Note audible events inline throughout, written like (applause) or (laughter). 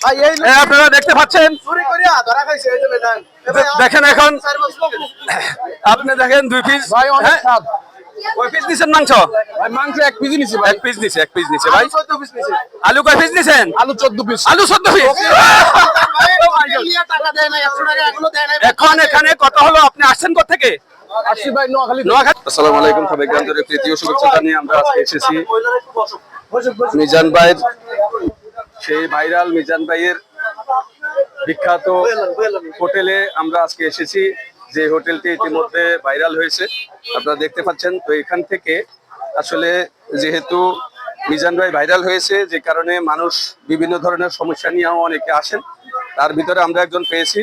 ভাই এই এই আপনারা দেখতে পাচ্ছেন? চুরি করিয়া ধরা খাইছে এই যে বেদান দেখেন এখন। আপনি দেখেন দুই পিস কয় পিস নিছেন মাংস? মাংস এক পিস নিছি ভাই। এক পিস নিছে এক পিস নিছে ভাই। ভাই 14 পিস নিছি। আলু কয় পিস নিছেন আলু 14 পিস আলু চোদ্দ পিস (laughs) টাকা দেয় না 100 টাকা এখনও এখন এখানে কত হলো আপনি আসছেন থেকে আসি ভাই নোয়াখালী। আসসালামু আলাইকুম সবাইকে আন্তরিক তৃতীয় শুভেচ্ছা জানিয়ে আমরা আজকে এসেছি। মিজান ভাইয়ের সেই ভাইরাল মিজান ভাইয়ের বিখ্যাত হোটেলে আমরা আজকে এসেছি। যে হোটেলটি ইতিমধ্যে ভাইরাল হয়েছে আপনারা দেখতে পাচ্ছেন। তো এখান থেকে আসলে যেহেতু মিজান ভাই ভাইরাল হয়েছে যে কারণে মানুষ বিভিন্ন ধরনের সমস্যা নিয়েও অনেকে আসেন। তার ভিতরে আমরা একজন পেয়েছি।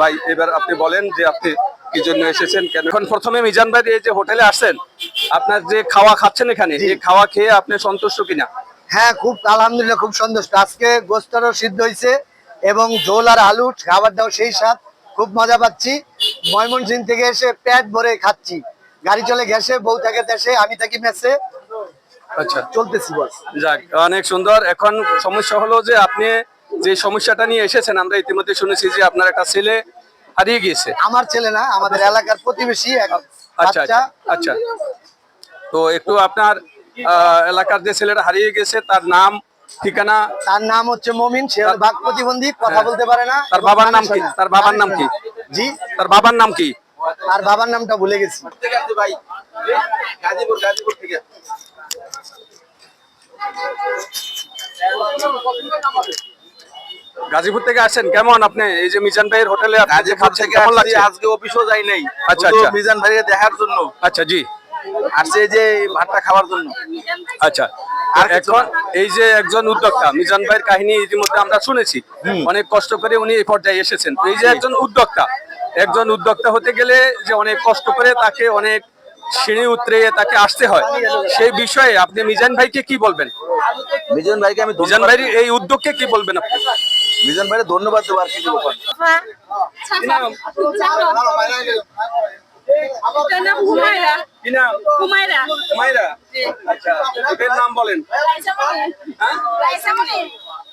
ভাই এবার আপনি বলেন যে আপনি কি জন্য এসেছেন কেন? এখন প্রথমে মিজান ভাই এই যে হোটেলে আসছেন আপনার যে খাওয়া খাচ্ছেন এখানে এই খাওয়া খেয়ে আপনি সন্তুষ্ট কিনা? হ্যাঁ খুব আলহামদুলিল্লাহ খুব সন্তুষ্ট। আজকে গোস্তারও সিদ্ধ হয়েছে এবং ঝোল আর আলু খাবার খাবারটাও সেই স্বাদ খুব মজা পাচ্ছি। ময়মনসিং থেকে এসে প্যাট ভরে খাচ্ছি। গাড়ি চলে গেছে বউ থাকে দেশে আমি থাকি মেসে। আচ্ছা। চলতেছি বস। যাক অনেক সুন্দর। এখন সমস্যা হলো যে আপনি যে সমস্যাটা নিয়ে এসেছেন আমরা ইতিমধ্যে শুনেছি যে আপনার একটা ছেলে হারিয়ে গিয়েছে। আমার ছেলে না আমাদের এলাকার প্রতিবেশী আচ্ছা আচ্ছা আচ্ছা। তো একটু আপনার এলাকার যে ছেলেটা হারিয়ে গেছে তার নাম ঠিকানা? তার নাম হচ্ছে মমিন সে বাক প্রতিবন্ধী কথা বলতে পারে না। হ্যাঁ। তার বাবার নাম কি? তার বাবার নাম কি? জি। তার বাবার নাম কি? তার বাবার নামটা ভুলে গেছি। ভাই গাজীপুর গাজীপুর থেকে গাজীপুর থেকে আসছেন কেমন আপনি? এই যে মিজান ভাইয়ের হোটেলে আপনি যে গাজীপুর খাচ্ছেন কেমন আসছি, লাগছে? আজকে অফিসও যাই নাই। আচ্ছা, আচ্ছা। মিজান ভাইকে দেখার জন্য। আচ্ছা জি। আসছে যে ভাতটা খাওয়ার জন্য। আচ্ছা আর এখন এই যে একজন উদ্যোক্তা মিজান ভাইয়ের কাহিনী ইতিমধ্যে আমরা শুনেছি। অনেক কষ্ট করে উনি এই পর্যায়ে এসেছেন। তো এই যে একজন উদ্যোক্তা একজন উদ্যোক্তা হতে গেলে যে অনেক কষ্ট করে তাকে অনেক সিঁড়ি উতরে তাকে আসতে হয় সেই বিষয়ে আপনি মিজান ভাইকে কি বলবেন? মিজান ভাইকে আমি মিজান ভাইয়ের এই উদ্যোগকে কি বলবেন আপনি? মিজান ভাইকে ধন্যবাদ দেবো আর কি দেবো এটার নাম? হুমায়রা। হুমায়রা। আচ্ছা এর নাম বলেন।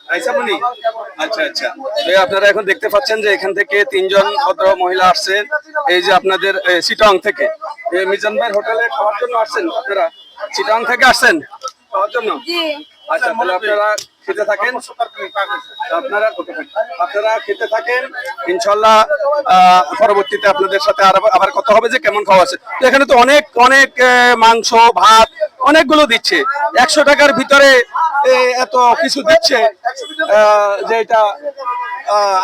রাইসামণি আচ্ছা আচ্ছা। আপনারা এখন দেখতে পাচ্ছেন যে এখান থেকে তিনজন ভদ্র মহিলা আসছেন এই যে আপনাদের চিটাং থেকে। মিজান ভাইয়ের হোটেলে খাওয়ার জন্য আসছেন আপনারা? চিটাং থেকে আসছেন? খাওয়ার জন্য? আচ্ছা তাহলে আপনারা খেতে থাকেন, আপনারা আপনারা খেতে থাকেন, ইনশাল্লাহ পরবর্তীতে আপনাদের সাথে আর আবার কথা হবে যে কেমন খাওয়া আছে। তো এখানে তো অনেক অনেক মাংস, ভাত, অনেকগুলো দিচ্ছে। একশো টাকার ভিতরে এত কিছু দিচ্ছে যে এটা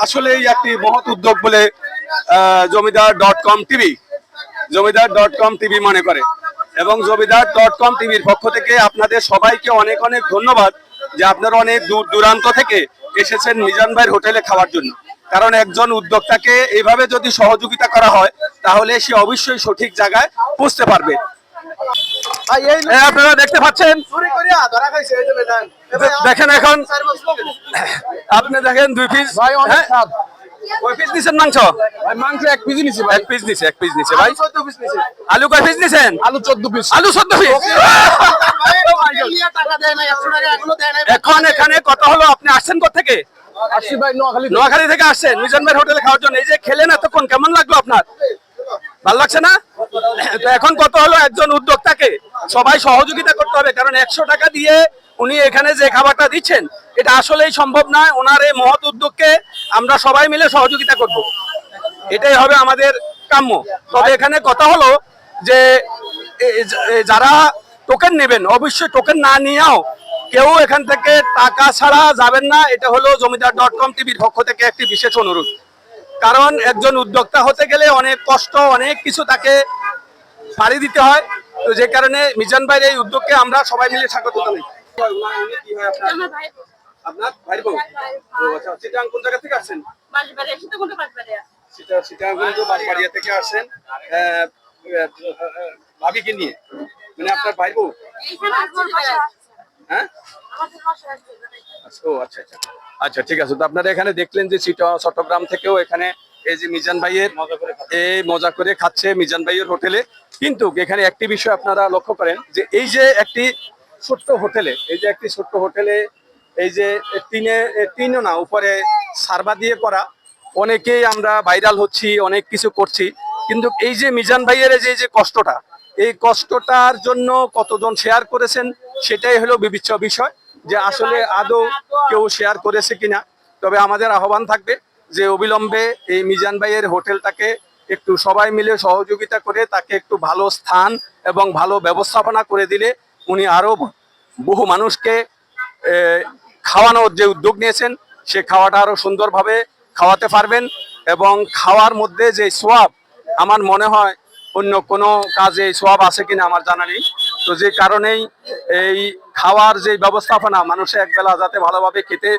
আসলেই একটি মহৎ উদ্যোগ বলে Zamindar dot com TV, Zamindar dot com TV মনে করে। এবং জমিদার ডট কম টিভির পক্ষ থেকে আপনাদের সবাইকে অনেক অনেক ধন্যবাদ। যে আপনারা অনেক দূর দূরান্ত থেকে এসেছেন মিজান ভাইয়ের হোটেলে খাওয়ার জন্য। কারণ একজন উদ্যোক্তাকে এইভাবে যদি সহযোগিতা করা হয় তাহলে সে অবশ্যই সঠিক জায়গায় পৌঁছতে পারবে। এই আপনারা দেখতে পাচ্ছেন? দেখেন এখন। আপনি দেখেন দুই পিস কয় পিস নিছেন মাংস? ভাই মাংস এক পিস নিছি ভাই। এক পিস নিছে এক পিস নিছে ভাই। 14 পিস নিছি। আলু কয় পিস নিছেন? আলু 14 পিস আলু চোদ্দ পিস (laughs) টাকা দেয় না 100 টাকা এখনও এখন এখানে কত হলো আপনি আসছেন থেকে নোয়াখালী নোয়াখালী থেকে আসছেন মিজান ভাইয়ের হোটেলে খাওয়ার জন্য। এই যে খেলেন এতক্ষণ কেমন লাগল আপনার? ভালো লাগছে না? তো এখন কত হলো একজন উদ্যোক্তাকে। সবাই সহযোগিতা করতে হবে কারণ একশো টাকা দিয়ে উনি এখানে যে খাবারটা দিচ্ছেন এটা আসলেই সম্ভব নয়। ওনার এই মহৎ উদ্যোগকে আমরা সবাই মিলে সহযোগিতা করব। এটাই হবে আমাদের কাম্য। তবে এখানে কথা হলো যে যারা টোকেন নেবেন। অবশ্যই টোকেন না নিয়েও কেউ এখান থেকে টাকা ছাড়া যাবেন না। এটা হলো জমিদার ডট কম টিভির পক্ষ থেকে একটি বিশেষ অনুরোধ। কারণ একজন উদ্যোক্তা হতে গেলে অনেক কষ্ট অনেক কিছু তাকে পাড়ি দিতে হয়। তো যে কারণে মিজান ভাইয়ের এই উদ্যোগকে আমরা সবাই মিলে স্বাগত জানাই। আপনার ভাই বউ? আচ্ছা চিটাং কোন জায়গা থেকে এসে তো কোনো থেকে আসেন ভাবিকে নিয়ে? মানে আপনার ভাই বউ হ্যাঁ? আচ্ছা, ও আচ্ছা আচ্ছা। আচ্ছা ঠিক আছে। তো আপনারা এখানে দেখলেন যে চিটা- চট্টগ্রাম থেকেও এখানে এই যে মিজান ভাইয়ের এই মজা করে খাচ্ছে মিজান ভাইয়ের হোটেলে। কিন্তু এখানে একটি বিষয় আপনারা লক্ষ্য করেন যে এই যে একটি ছোট্ট হোটেলে এই যে একটি ছোট্ট হোটেলে এই যে টিনে টিনও না উপরে সার্বা দিয়ে করা। অনেকেই আমরা ভাইরাল হচ্ছি অনেক কিছু করছি। কিন্তু এই যে মিজান ভাইয়ের যে যে কষ্টটা এই কষ্টটার জন্য কতজন শেয়ার করেছেন, সেটাই হলো বিবেচ্য বিষয় যে আসলে আদৌ কেউ শেয়ার করেছে কিনা। তবে আমাদের আহ্বান থাকবে যে অবিলম্বে এই মিজান ভাইয়ের হোটেলটাকে একটু সবাই মিলে সহযোগিতা করে তাকে একটু ভালো স্থান এবং ভালো ব্যবস্থাপনা করে দিলে উনি আরও বহু মানুষকে খাওয়ানোর যে উদ্যোগ নিয়েছেন, সে খাওয়াটা আরও সুন্দরভাবে খাওয়াতে পারবেন এবং খাওয়ার মধ্যে যে সোয়াব আমার মনে হয় অন্য কোনো কাজে সোয়াব আছে কিনা আমার জানা নেই। তো যে কারণেই এই খাওয়ার যে ব্যবস্থাপনা, মানুষে একবেলা যাতে ভালোভাবে খেতে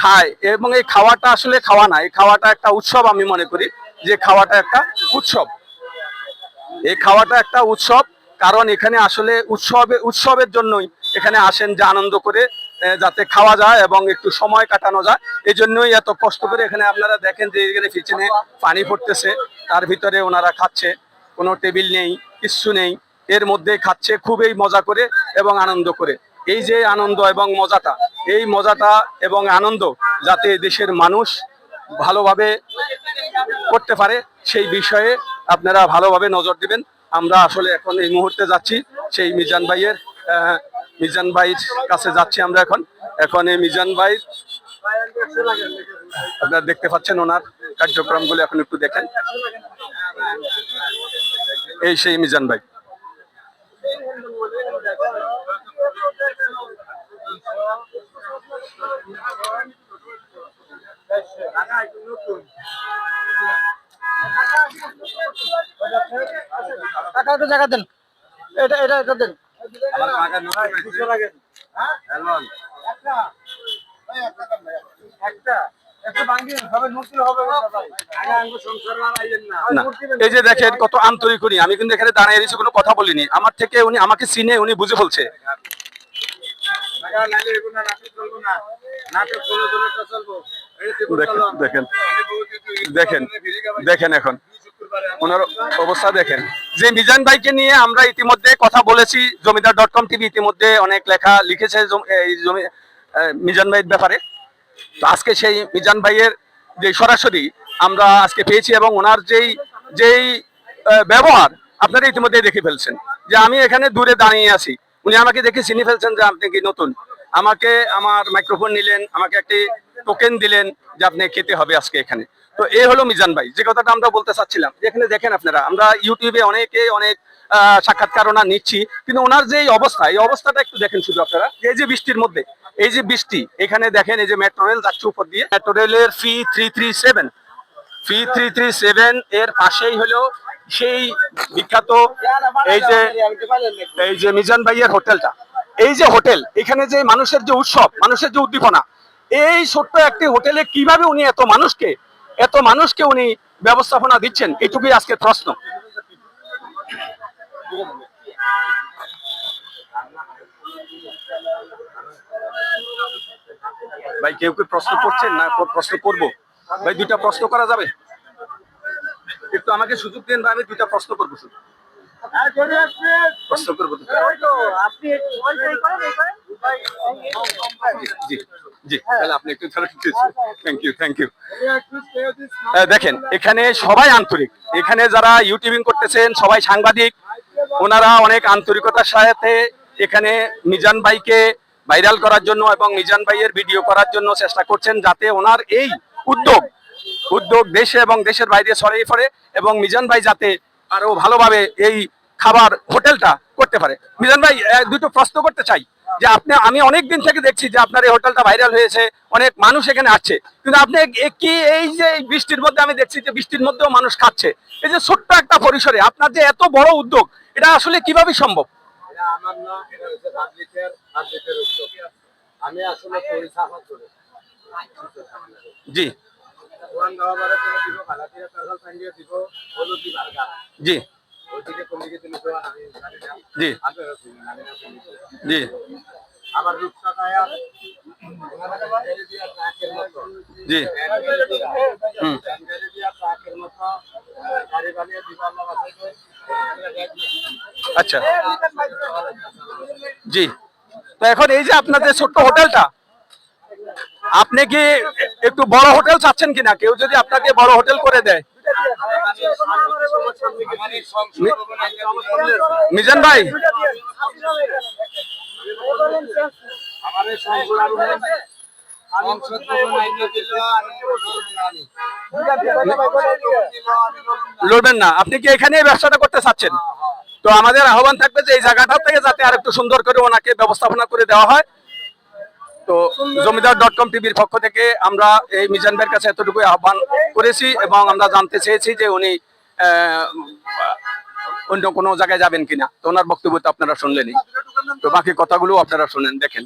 খায় এবং এই খাওয়াটা আসলে খাওয়া না, এই খাওয়াটা একটা উৎসব আমি মনে করি, যে খাওয়াটা একটা উৎসব। এই খাওয়াটা একটা উৎসব, কারণ এখানে আসলে উৎসবে, উৎসবের জন্যই এখানে আসেন যে আনন্দ করে যাতে খাওয়া যায় এবং একটু সময় কাটানো যায়। এই জন্যই এত কষ্ট করে এখানে আপনারা দেখেন যে এখানে কিচেনে পানি পড়তেছে, তার ভিতরে ওনারা খাচ্ছে। কোনো টেবিল নেই, কিচ্ছু নেই। এর মধ্যে খাচ্ছে খুবই মজা করে এবং আনন্দ করে। এই যে আনন্দ এবং মজাটা, এই মজাটা এবং আনন্দ যাতে দেশের মানুষ ভালোভাবে করতে পারে, সেই বিষয়ে আপনারা ভালোভাবে নজর দিবেন। আমরা আসলে এখন এই মুহূর্তে যাচ্ছি, সেই মিজান ভাইয়ের মিজান ভাইয়ের কাছে যাচ্ছি আমরা এখন। এখন এই মিজান ভাই, আপনারা দেখতে পাচ্ছেন ওনার কার্যক্রমগুলো, এখন একটু দেখেন। এই সেই মিজান ভাই। টাকা একটু জায়গা দেন। এটা এটা এটা দেন। না এই যে দেখেন কত আন্তরিক উনি আমি কিন্তু এখানে দাঁড়িয়ে রয়েছি কোনো কথা বলিনি। আমার থেকে উনি আমাকে চিনে উনি বুঝে বলছে। দেখেন দেখেন। দেখেন দেখেন এখন। ওনার অবস্থা দেখেন। যে মিজান ভাইকে নিয়ে আমরা ইতিমধ্যে কথা বলেছি জমিদার ডট কম টিভি ইতিমধ্যে অনেক লেখা লিখেছে এই জমি মিজান ভাইয়ের ব্যাপারে। তো আজকে সেই মিজান ভাইয়ের যে সরাসরি আমরা আজকে পেয়েছি এবং ওনার যেই যেই ব্যবহার আপনারা ইতিমধ্যে দেখে ফেলছেন যে আমি এখানে দূরে দাঁড়িয়ে আছি। উনি আমাকে দেখে চিনি ফেলছেন যে আপনি কি নতুন। আমাকে আমার মাইক্রোফোন নিলেন, আমাকে একটি টোকেন দিলেন যে আপনি খেতে হবে আজকে এখানে। তো এই হলো মিজান ভাই। যে কথাটা আমরা বলতে চাচ্ছিলাম এখানে দেখেন আপনারা, আমরা ইউটিউবে অনেকে অনেক সাক্ষাৎকার ওনার নিচ্ছি, কিন্তু ওনার যে অবস্থা, এই অবস্থাটা একটু দেখেন শুধু আপনারা। এই যে বৃষ্টির মধ্যে এই যে বৃষ্টি, এখানে দেখেন এই যে মেট্রো রেল যাচ্ছে উপর দিয়ে। মেট্রো রেলের ফি থ্রি থ্রি সেভেন ফি থ্রি থ্রি সেভেন এর পাশেই হলো সেই বিখ্যাত এই যে এই যে মিজান ভাইয়ের হোটেলটা। এই যে হোটেল, এখানে যে মানুষের যে উৎসব, মানুষের যে উদ্দীপনা, এই ছোট্ট একটি হোটেলে কীভাবে উনি এত মানুষকে এত মানুষকে উনি ব্যবস্থাপনা দিচ্ছেন, এটুকুই আজকে প্রশ্ন। ভাই, কেউ কেউ প্রশ্ন করছেন? না প্রশ্ন করব। ভাই, দুইটা প্রশ্ন করা যাবে? একটু আমাকে সুযোগ দেন ভাই, আমি দুইটা প্রশ্ন করব শুধু। তাহলে থ্যাংক ইউ থ্যাংক ইউ দেখেন, এখানে সবাই আন্তরিক। এখানে যারা ইউটিউবিং করতেছেন, সবাই সাংবাদিক, ওনারা অনেক আন্তরিকতার সাথে এখানে মিজান ভাইকে ভাইরাল করার জন্য এবং মিজান ভাইয়ের ভিডিও করার জন্য চেষ্টা করছেন যাতে ওনার এই উদ্যোগ উদ্যোগ দেশে এবং দেশের বাইরে ছড়িয়ে পড়ে এবং মিজান ভাই যাতে আরও ভালোভাবে এই খাবার হোটেলটা করতে পারে। মিজান ভাই দুটো প্রশ্ন করতে চাই। যে আপনি, আমি অনেক দিন থেকে দেখছি যে আপনার এই হোটেলটা ভাইরাল হয়েছে, অনেক মানুষ এখানে আসছে। কিন্তু আপনি কি এই যে বৃষ্টির মধ্যে আমি দেখছি যে বৃষ্টির মধ্যেও মানুষ খাচ্ছে। এই যে ছোট্ট একটা পরিসরে আপনার যে এত বড় উদ্যোগ, এটা আসলে কীভাবে সম্ভব? আমি আসলে করি। জি। ওয়ান গাওয়াবারে কোনো দিব ভালাতিয়া তারপর পান্ডিয়া দিব হলুদ দিব আর গাছ জি কোন দিকে তুমি তো আমি জানি না। জি। আমি জানি না কোন দিকে। জি। আমার রূপসা কায়া ট্রাকের মতো। জি। হুম। দিয়া ট্রাকের মতো গাড়ি বানিয়ে দিব আল্লাহ বাঁচাইবে আচ্ছা। জি। তো এখন এই যে আপনাদের ছোট্ট হোটেলটা, আপনি কি একটু বড় হোটেল চাচ্ছেন কিনা? কেউ যদি আপনাকে বড় হোটেল করে দেয়। মিজান ভাই। লড়বেন না। আপনি কি এখানে ব্যবসাটা করতে চাচ্ছেন? তো আমাদের আহ্বান থাকবে যে এই জায়গাটা থেকে যাতে আর একটু সুন্দর করে ওনাকে ব্যবস্থাপনা করে দেওয়া হয়। তো জমিদার ডট কম টিভির পক্ষ থেকে আমরা এই মিজান ভাইয়ের কাছে এতটুকু আহ্বান করেছি এবং আমরা জানতে চেয়েছি যে উনি আহ, অন্য কোনো জায়গায় যাবেন কিনা। তো ওনার বক্তব্য তো আপনারা শুনলেনই। তো বাকি কথাগুলো আপনারা শুনেন দেখেন।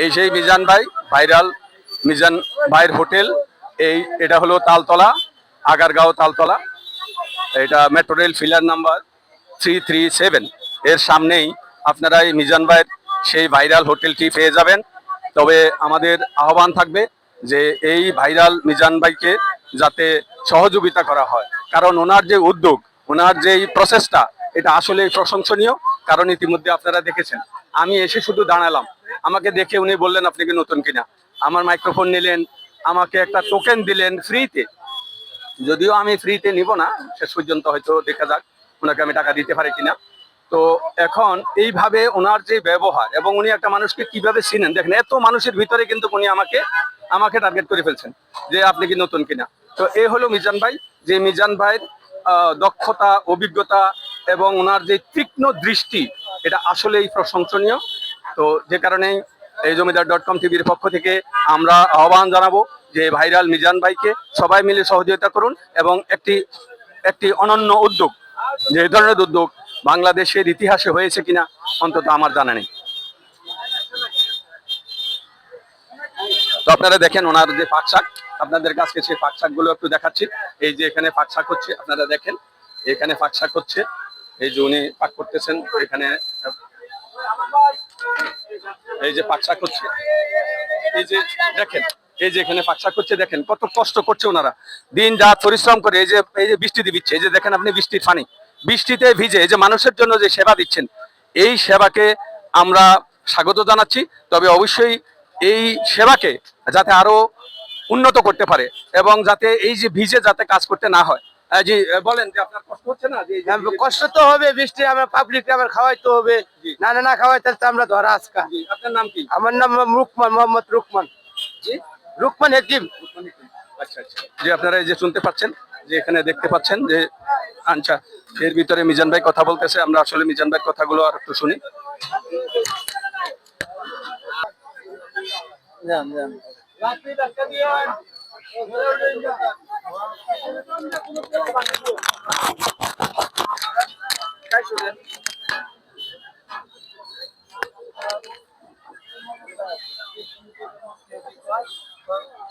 এই সেই মিজান ভাই, ভাইরাল মিজান ভাইয়ের হোটেল। এই, এটা হলো তালতলা, আগারগাঁও তালতলা। এটা metro rail pillar number three three seven এর সামনেই আপনারা এই মিজান ভাইয়ের সেই ভাইরাল হোটেলটি পেয়ে যাবেন। তবে আমাদের আহ্বান থাকবে যে এই ভাইরাল মিজান ভাইকে যাতে সহযোগিতা করা হয়। কারণ ওনার যে উদ্যোগ, ওনার যে এই প্রসেসটা এটা আসলে প্রশংসনীয়, কারণ ইতিমধ্যে আপনারা দেখেছেন। আমি এসে শুধু দাঁড়ালাম। আমাকে দেখে উনি বললেন, আপনি কি নতুন কিনা? আমার মাইক্রোফোন নিলেন, আমাকে একটা টোকেন দিলেন ফ্রিতে যদিও আমি ফ্রিতে নিব না, শেষ পর্যন্ত হয়তো দেখা যাক, ওনাকে আমি টাকা দিতে পারি কিনা। তো এখন এইভাবে ওনার যে ব্যবহার এবং উনি একটা মানুষকে কীভাবে চিনেন, দেখেন এত মানুষের ভিতরে কিন্তু উনি আমাকে আমাকে টার্গেট করে ফেলছেন যে আপনি কি নতুন কিনা। তো এ হলো মিজান ভাই, যে মিজান ভাইয়ের দক্ষতা, অভিজ্ঞতা এবং ওনার যে তীক্ষ্ণ দৃষ্টি, এটা আসলেই প্রশংসনীয়। তো যে কারণে এই জমিদার ডট কম টিভির পক্ষ থেকে আমরা আহ্বান জানাব যে ভাইরাল মিজান ভাইকে সবাই মিলে সহযোগিতা করুন এবং একটি একটি অনন্য উদ্যোগ, যে ধরনের উদ্যোগ বাংলাদেশের ইতিহাসে হয়েছে কিনা অন্তত আমার জানা নেই। তো আপনারা দেখেন ওনার যে পাকশাক আপনাদের কাছে সেই পাকশাকগুলো একটু দেখাচ্ছি। এই যে এখানে পাকশাক হচ্ছে, আপনারা দেখেন, এখানে পাকশাক হচ্ছে। এই যে উনি পাক করতেছেন, এখানে এই যে পাকশাক হচ্ছে। এই যে দেখেন এই যে এখানে পাকশাক হচ্ছে দেখেন কত কষ্ট করছে ওনারা। দিন রাত পরিশ্রম করে এই যে এই যে বৃষ্টি দিচ্ছে এই যে দেখেন আপনি বৃষ্টির পানি। বৃষ্টিতে ভিজে এই যে মানুষের জন্য যে সেবা দিচ্ছেন এই সেবাকে আমরা স্বাগত জানাচ্ছি। তবে অবশ্যই এই সেবাকে যাতে আরও উন্নত করতে পারে এবং যাতে এই যে ভিজে যাতে কাজ করতে না হয়। জি বলেন যে আপনার কষ্ট হচ্ছে না? যে এই যে ভিজে- কষ্ট তো হবে বৃষ্টি আমরা পাবলিক আবার খাওয়াইতে হবে। না না না খাওয়াই তাহলে আমরা ধরা আজকা। আপনার নাম কি? আমার নাম রুকমান মোহাম্মদ রুকমান। জি। রুকমান হেকিম আচ্ছা, আচ্ছা। যে আপনারা এই যে শুনতে পাচ্ছেন, যে এখানে দেখতে পাচ্ছেন যে আচ্ছা এর ভিতরে মিজান ভাই কথা বলতেছে, আমরা আসলে মিজান ভাই কথাগুলো আর একটু শুনি Thank you.